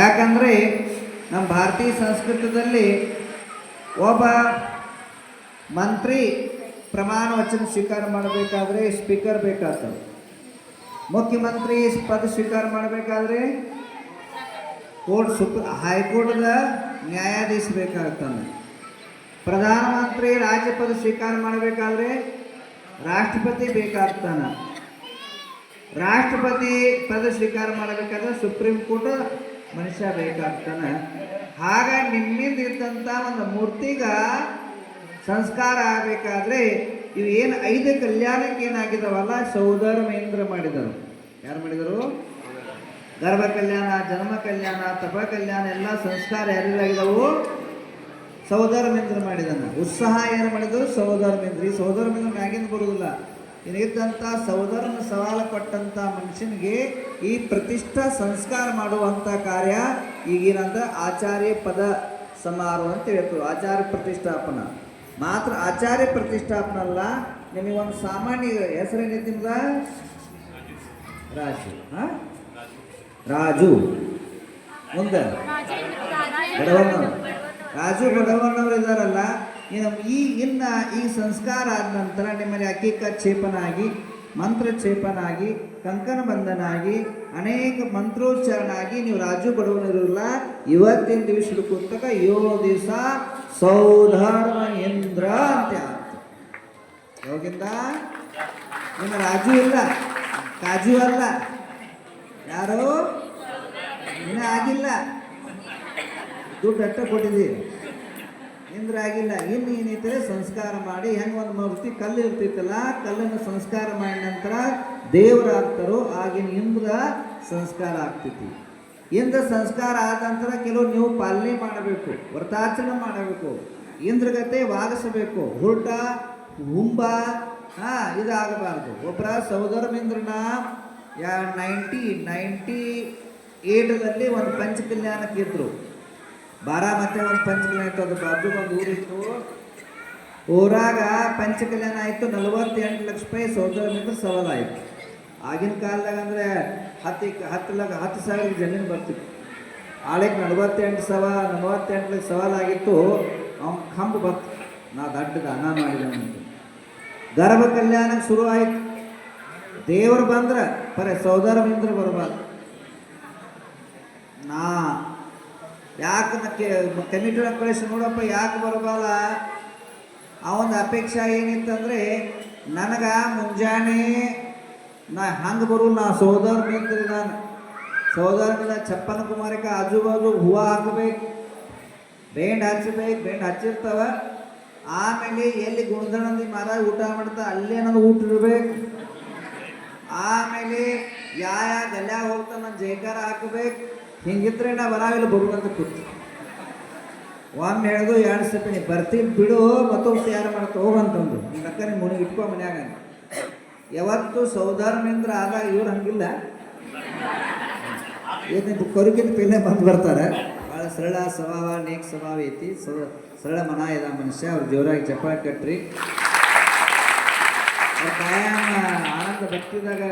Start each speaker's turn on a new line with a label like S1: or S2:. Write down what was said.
S1: ಯಾಕಂದರೆ ನಮ್ಮ ಭಾರತೀಯ ಸಂಸ್ಕೃತದಲ್ಲಿ ಒಬ್ಬ ಮಂತ್ರಿ ಪ್ರಮಾಣ ವಚನ ಸ್ವೀಕಾರ ಮಾಡಬೇಕಾದ್ರೆ ಸ್ಪೀಕರ್ ಬೇಕಾಗ್ತದೆ. ಮುಖ್ಯಮಂತ್ರಿ ಪದ ಸ್ವೀಕಾರ ಮಾಡಬೇಕಾದ್ರೆ ಕೋರ್ಟ್ ಸುಪ್ರ, ಹೈಕೋರ್ಟ್ದ ನ್ಯಾಯಾಧೀಶ ಬೇಕಾಗ್ತಾನೆ. ಪ್ರಧಾನಮಂತ್ರಿ ರಾಜ್ಯಪದ ಸ್ವೀಕಾರ ಮಾಡಬೇಕಾದ್ರೆ ರಾಷ್ಟ್ರಪತಿ ಬೇಕಾಗ್ತಾನೆ. ರಾಷ್ಟ್ರಪತಿ ಪದ ಸ್ವೀಕಾರ ಮಾಡಬೇಕಾದ್ರೆ ಸುಪ್ರೀಂ ಕೋರ್ಟ್ ಮನುಷ್ಯ ಬೇಕಾಗ್ತಾನೆ. ಹಾಗ ನಿಮ್ಮಿಂದ ಇದ್ದಂಥ ಒಂದು ಮೂರ್ತಿಗ ಸಂಸ್ಕಾರ ಆಗಬೇಕಾದ್ರೆ ಇವು ಏನು ಐದು ಕಲ್ಯಾಣಕ್ಕೆ ಏನಾಗಿದಾವಲ್ಲ ಮಹೇಂದ್ರ ಮಾಡಿದರು. ಯಾರು ಮಾಡಿದರು? ಗರ್ಭ ಕಲ್ಯಾಣ, ಜನ್ಮ ಕಲ್ಯಾಣ, ತಪ ಕಲ್ಯಾಣ, ಎಲ್ಲ ಸಂಸ್ಕಾರ ಯಾರಿಗಾಗಿದ್ದಾವು ಸೌದರ ಮಿಂದ್ರ ಮಾಡಿದನ ಉತ್ಸಾಹ ಏನು ಮಾಡಿದ್ರು? ಮಹೇಂದ್ರ. ಈ ಮಿಂದ್ರ ಮ್ಯಾಗಿಂದ ಬರುವುದಿಲ್ಲ ಇಲ್ಲಿದ್ದಂಥ ಸಹೋದರನ ಸವಾಲು ಕೊಟ್ಟಂಥ ಮನುಷ್ಯನಿಗೆ ಈ ಪ್ರತಿಷ್ಠಾ ಸಂಸ್ಕಾರ ಮಾಡುವಂಥ ಕಾರ್ಯ ಈಗಿನಂತ ಆಚಾರ್ಯ ಪದ ಸಮಾರೋಹ ಅಂತ ಹೇಳ್ತರು ಆಚಾರ್ಯ ಪ್ರತಿಷ್ಠಾಪನ. ಮಾತ್ರ ಆಚಾರ್ಯ ಪ್ರತಿಷ್ಠಾಪನ ಅಲ್ಲ, ನಿಮಗೆ ಒಂದು ಸಾಮಾನ್ಯ ಹೆಸರೇನೈತಿ ರಾಜು. ಹಾಂ ರಾಜು. ಮುಂದೆ. ಬಡವಣ್ಣವ್ರು. ರಾಜು ಬಡವಣ್ಣವ್ರು ಇದ್ದಾರಲ್ಲ ಈ ಇನ್ನು ಈ ಸಂಸ್ಕಾರ ಆದ ನಂತರ ನಿಮ್ಮಲ್ಲಿ ಚೇಪನಾಗಿ ಕ್ಷೇಪನಾಗಿ, ಮಂತ್ರಕ್ಷೇಪನಾಗಿ ಕಂಕಣ ಬಂಧನಾಗಿ ಅನೇಕ ಮಂತ್ರೋಚ್ಚಾರಣ ಆಗಿ ನೀವು ರಾಜು ಬಡವನಿರಲ್ಲ ಇವತ್ತಿನ ದಿವಸ ಹಿಡ್ಕೊತಕ ಏಳು ದಿವಸ ಸೌಧರ್ಮ ಇಂದ್ರ ಅಂತ ಯಾವಾಗಿಂದ? ನಿಮ್ಮ ರಾಜು ಇಲ್ಲ, ಕಾಜು ಅಲ್ಲ. ಯಾರು? ಇನ್ನೂ ಆಗಿಲ್ಲ. ದುಡ್ಡು ಅಟ್ಟ ಕೊಟ್ಟಿದ್ದೀವಿ ಇಂದ್ರ ಆಗಿಲ್ಲ ಇನ್ನು ಏನೈತೆ ಸಂಸ್ಕಾರ ಮಾಡಿ. ಹೆಂಗೆ ಒಂದು ಮೂರ್ತಿ ಕಲ್ಲು ಇರ್ತಿತ್ತಲ್ಲ ಕಲ್ಲನ್ನು ಸಂಸ್ಕಾರ ಮಾಡಿದ ನಂತರ ದೇವರಾಗ್ತಾರೋ ಆಗಿನ ಇಂದ್ರ ಸಂಸ್ಕಾರ ಆಗ್ತೈತಿ ಇಂದ್ರ ಸಂಸ್ಕಾರ ಆದ ನಂತರ ಕೆಲವು ನೀವು ಪಾಲನೆ ಮಾಡಬೇಕು ವ್ರತಾಚರಣೆ ಮಾಡಬೇಕು, ಇಂದ್ರಗತೆ ವಾಗಿಸಬೇಕು ಹುಲ್ಟ ಹುಂಬ, ಹಾಂ, ಇದಾಗಬಾರ್ದು. ಒಬ್ಬರ ಸೌಧರ್ಮೇಂದ್ರನ ಯಾ, ನೈಂಟಿ ನೈಂಟಿ ಏಟದಲ್ಲಿ ಒಂದು ಪಂಚಕಲ್ಯಾಣಕ್ಕೆ ಇದ್ರು ಮತ್ತೆ ಒಂದು ಪಂಚಕಲ್ಯಾಣ ಆಯ್ತು, ಅದು ಬಾಜು ಒಂದು ಊರಿತ್ತು. ಊರಾಗ ಪಂಚಕಲ್ಯಾಣ ಆಯಿತು, ನಲವತ್ತೆಂಟು ಲಕ್ಷ ರೂಪಾಯಿ ಸೌಧರ್ಮೇಂದ್ರ ಸವಾಲಾಯಿತು. ಆಗಿನ ಕಾಲದಾಗ ಅಂದರೆ ಹತ್ತು ಹತ್ತು ಲಕ್ಷ, ಹತ್ತು ಸಾವಿರ ಜನ ಬರ್ತಿತ್ತು. ಆಳಿಗೆ ನಲವತ್ತೆಂಟು ಸವ, ನಲವತ್ತೆಂಟು ಲಕ್ಷ ಸವಾಲಾಗಿತ್ತು. ಅವ್ನ ಕಂಬ ಬರ್ತು ನಾ ದಡ್ಡದ ಅನ್ನ ಮಾಡಿದೆ ಅಂತ ಗರ್ಭ ಕಲ್ಯಾಣ ಶುರು ಆಯಿತು ದೇವರು ಬಂದ್ರೆ ಬರೀ ಸೌಧರ್ಮೇಂದ್ರ ಬರಬಾರ್ದು. ನಾ ಯಾಕೆ ಮತ್ತೆ ಕಮಿಟಿ ಕಳಿಸಿ ನೋಡಪ್ಪ, ಯಾಕೆ ಬರಬಲ್ಲ ಅವನ ಅಪೇಕ್ಷೆ ಏನಿತ್ತಂದ್ರೆ, ನನಗೆ ಮುಂಜಾನೆ ನಾ ಹಂಗೆ ಬರು ನಾ ಸೋದರ ನಿಂತ್ರಿ ನಾನು. ಸೋದರನಿಂದ ಚಪ್ಪನ ಕುಮಾರಿಕ ಆಜು ಬಾಜು ಹೂವು ಹಾಕಬೇಕು, ಬೇಂಡ್ ಹಚ್ಚಬೇಕು ಬೇಂಡ್ ಹಚ್ಚಿರ್ತಾವ. ಆಮೇಲೆ ಎಲ್ಲಿ ಗುಣಧಣದಿ ಮಾರ ಊಟ ಮಾಡ್ತಾ, ಅಲ್ಲೇ ನಾನು ಊಟ ಇರಬೇಕು ಆಮೇಲೆ ಯಾ ಯಾ ಗಲ್ಯಾಗ ಹೋಗ್ತಾ ನಾನು ಜೈಕಾರ ಹಾಕಬೇಕು. ಹಿಂಗಿದ್ರೆ ನಾ ಬರಾವಿಲ್ಲ ಬರುವಂತ ಕೂತು. ಒಮ್ಮೆ ಹೇಳ್ದು ಎರಡು ಸತಿ ಬರ್ತೀನಿ ಬಿಡು ಮತ್ತೊಮ್ಮೆ ತಯಾರು ಮಾಡ್ತಾ ಹೋಗಂತಂದು ಅಕ್ಕ ನಿಮ್ಮ ಮುನಿಗೆ ಇಟ್ಕೊ ಮನ್ಯಾಗ ಯಾವತ್ತು ಸೌಧರ್ಮೇಂದ್ರ ಆದಾಗ ಇವ್ರು ಹಂಗಿಲ್ಲ. ಏನಿದು ಕೊರಕಿನ ಪಿಲ್ಲೆ ಬಂದು ಬರ್ತಾರೆ. ಭಾಳ ಸರಳ ಸ್ವಭಾವ, ನೇಕ್ ಸ್ವಭಾವ ಐತಿ. ಸರಳ ಮನ ಇದ ಮನುಷ್ಯ. ಅವ್ರು ಜೋರಾಗಿ ಚಪ್ಪಾಳೆ ಕಟ್ರಿ. ಆನಂದ ಭಕ್ತಿದಾಗ